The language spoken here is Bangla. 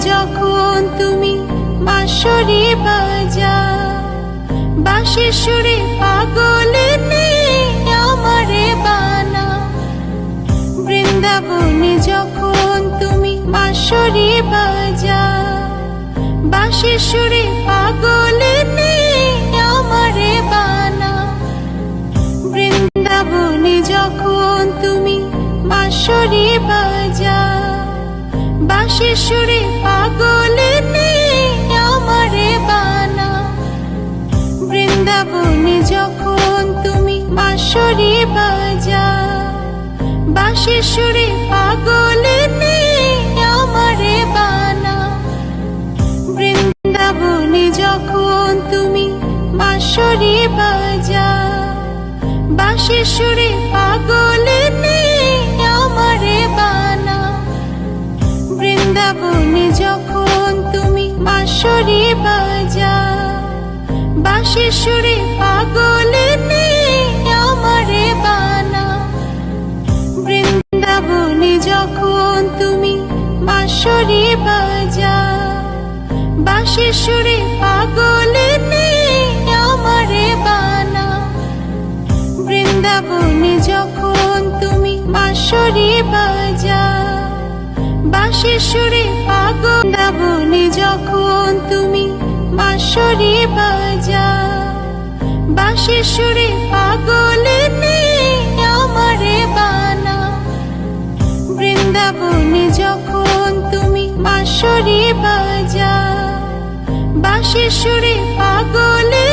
যখন তুমি বাজা বাঁশের সুরে আমারে বানা বৃন্দাবনে যখন তুমি বাঁশরি বাজা বাঁশের সুরে পাগলে আমারে বানা বৃন্দাবনে যখন তুমি বাঁশরি বাজা সুরে পাগলে আমারে বানা। বৃন্দাবনে যখন তুমি বাঁশরি বাজা বাঁশের সুরে পাগলে আমারে বানা। বৃন্দাবনে যখন তুমি বাঁশরি বাজা বাঁশের সুরে পাগলে বাঁশের সুরে পাগলে আমারে বানা। বৃন্দাবনে যখন তুমি বাঁশরি বাজা বাঁশের সুরে পাগলে আমারে বানা। বৃন্দাবনে যখন তুমি বাঁশরি বাজা বাঁশের সুরে পাগল। বৃন্দাবনে যখন তুমি সুরে পাগলে বানা। বৃন্দাবনে যখন তুমি বাজা বাঁশের সুরে পাগলে